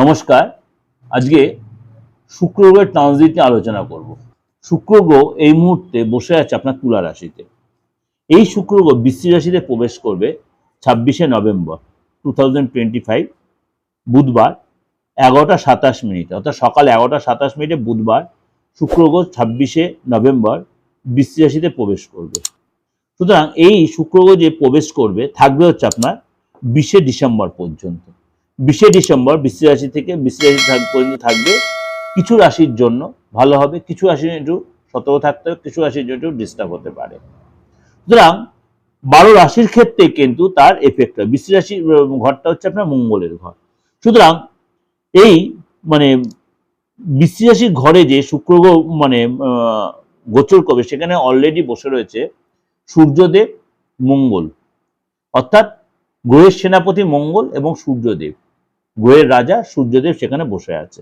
নমস্কার, আজকে শুক্র গ্রহের ট্রানজিট নিয়ে আলোচনা করব। শুক্র গ্রহ এই মুহূর্তে বসে আছে আপনার তুলা রাশিতে। এই শুক্র গ্রহ বৃশ্চিক রাশিতে প্রবেশ করবে ছাব্বিশে নভেম্বর টু থাউজেন্ড বুধবার এগারোটা সাতাশ মিনিটে। অর্থাৎ সকাল এগারোটা সাতাশ মিনিটে বুধবার শুক্র গ্রহ ছাব্বিশে নভেম্বর বৃশ্চিক রাশিতে প্রবেশ করবে। সুতরাং এই শুক্র গ্রহ যে প্রবেশ করবে থাকবে হচ্ছে আপনার বিশে ডিসেম্বর পর্যন্ত। বিশে ডিসেম্বর বৃশ্চিক রাশি থেকে বৃশ্চিক রাশি পর্যন্ত থাকবে। কিছু রাশির জন্য ভালো হবে, কিছু রাশির একটু সতর্ক থাকতে হবে, কিছু রাশির জন্য একটু ডিস্টার্ব হতে পারে। সুতরাং বারো রাশির ক্ষেত্রে কিন্তু তার এফেক্ট হয়। বৃশ্চিক রাশির ঘরটা হচ্ছে আপনার মঙ্গলের ঘর। সুতরাং এই মানে বৃশ্চিক রাশির ঘরে যে শুক্র মানে গোচর করবে, সেখানে অলরেডি বসে রয়েছে সূর্যদেব, মঙ্গল। অর্থাৎ গ্রহের সেনাপতি মঙ্গল এবং সূর্যদেব। গ্রহের রাজা সূর্যদেব সেখানে বসে আছে।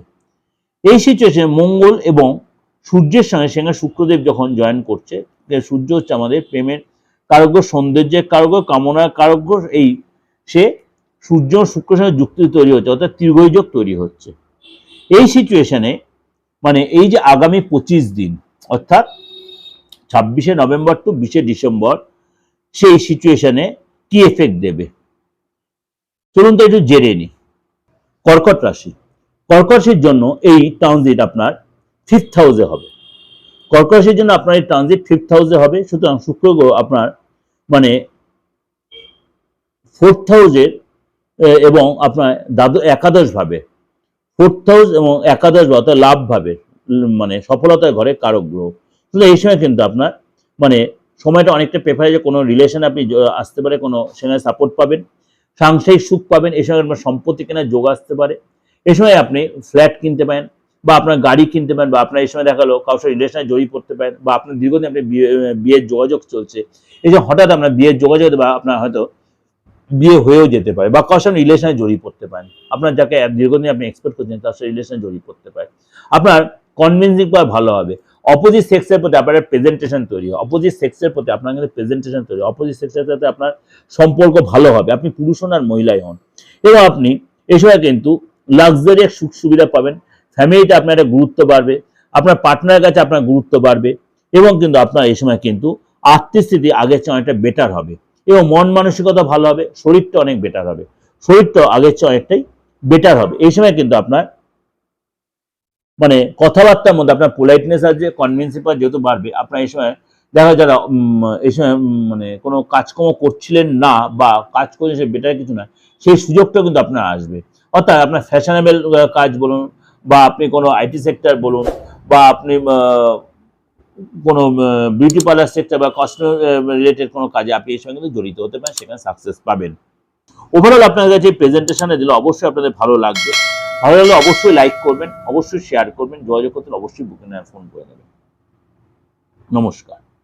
এই সিচুয়েশনে মঙ্গল এবং সূর্যের সঙ্গে সেখানে শুক্রদেব যখন জয়েন করছে সূর্য হচ্ছে আমাদের প্রেমের কারগ্য, সৌন্দর্যের কারগ্য, কামনার কারগ্য, এই সে সূর্য শুক্রের সঙ্গে যুক্তি তৈরি হচ্ছে, অর্থাৎ ত্রিগৈযোগ তৈরি হচ্ছে। এই সিচুয়েশনে মানে এই যে আগামী পঁচিশ দিন, অর্থাৎ ছাব্বিশে নভেম্বর টু বিশে ডিসেম্বর, সেই সিচুয়েশনে কি এফেক্ট দেবে? চলুন তো একটু জেনে নি। কর্কট রাশি। কর্কট রাশির জন্য এই ট্রানজিট আপনার ফিফথ হাউসে হবে। কর্কট রাশির জন্য আপনার এই ট্রানজিট ফিফথ হাউসে হবে, সুতরাং শুক্র আপনার মানে ফোর্থ হাউসের এবং আপনার দ্বাদশ একাদশ ভাবে। ফোর্থ হাউস এবং একাদশ অর্থাৎ লাভ ভাবে মানে সফলতার ঘরে কারক গ্রহ। তাহলে এই সময় কিন্তু আপনার মানে সময়টা অনেকটা প্রেফার যে কোনো রিলেশন আপনি আসতে পারে, কোনো সেখানে সাপোর্ট পাবেন। সাংসারিক সুখ পাবেন এই সময় আপনার সম্পত্তি কেনার যোগ আসতে পারে। এই সময় আপনি ফ্ল্যাট কিনতে পারেন বা আপনার গাড়ি কিনতে পারেন বা আপনার এই সময় দেখা গেলো কারোর সাথে রিলেশনে জড়িয়ে পড়তে পারেন বা আপনার দীর্ঘদিন আপনি বিয়ে বিয়ের যোগাযোগ চলছে। এই যে হঠাৎ আপনার বিয়ের যোগাযোগ বা আপনার হয়তো বিয়ে হয়েও যেতে পারে বা কারোর সঙ্গে রিলেশনে জড়িয়ে পড়তে পারেন। আপনার যাকে দীর্ঘদিন আপনি এক্সপেক্ট করছেন তার সাথে রিলেশনে জড়িয়ে পড়তে পারে। আপনার কনভিন্সিং পাওয়ার ভালো হবে। অপোজিট সেক্সের প্রতি আপনার প্রেজেন্টেশন তৈরি হয়। অপোজিট সেক্সের প্রতি আপনার কিন্তু প্রেজেন্টেশন তৈরি অপোজিট সেক্সের সাথে আপনার সম্পর্ক ভালো হবে। আপনি পুরুষ হন আর মহিলাই হন। এবং আপনি এই সময় কিন্তু লাক্সারিয়াস সুখ সুবিধা পাবেন। ফ্যামিলিতে আপনার একটা গুরুত্ব বাড়বে। আপনার পার্টনারের কাছে আপনার গুরুত্ব বাড়বে। এবং কিন্তু আপনার এই সময় কিন্তু আর্থিক স্থিতি আগের চেয়ে অনেকটা বেটার হবে। এবং মন মানসিকতা ভালো হবে। শরীরটা অনেক বেটার হবে। শরীরটা আগের চেয়ে অনেকটাই বেটার হবে। এই সময় কিন্তু আপনার মানে কথাবার্তার মধ্যে আপনার পোলাইটনেস আছে কনভিন্সিং পাওয়ার যেহেতু বাড়বে, আপনার এই সময় দেখা যারা এই সময় মানে কোনো কাজকর্ম করছিলেন না বা কাজ করলে সে বেটার কিছু না, সেই সুযোগটা কিন্তু আপনার আসবে। অর্থাৎ আপনার ফ্যাশনেবল কাজ বলুন বা আপনি কোনো আইটি সেক্টর বলুন বা আপনি কোনো বিউটি পার্লার সেক্টর বা কস্মেটিক রিলেটেড কোনো কাজে আপনি এই সঙ্গে কিন্তু জড়িত হতে পারেন, সেখানে সাকসেস পাবেন। ওভারঅল আপনার কাছে প্রেজেন্টেশনে দিলে অবশ্যই আপনাদের ভালো লাগবে। ভালো লাগলে অবশ্যই লাইক করবেন, অবশ্যই শেয়ার করবেন, যোগাযোগ করতে অবশ্যই বুকে ফোন করে নেবেন। নমস্কার।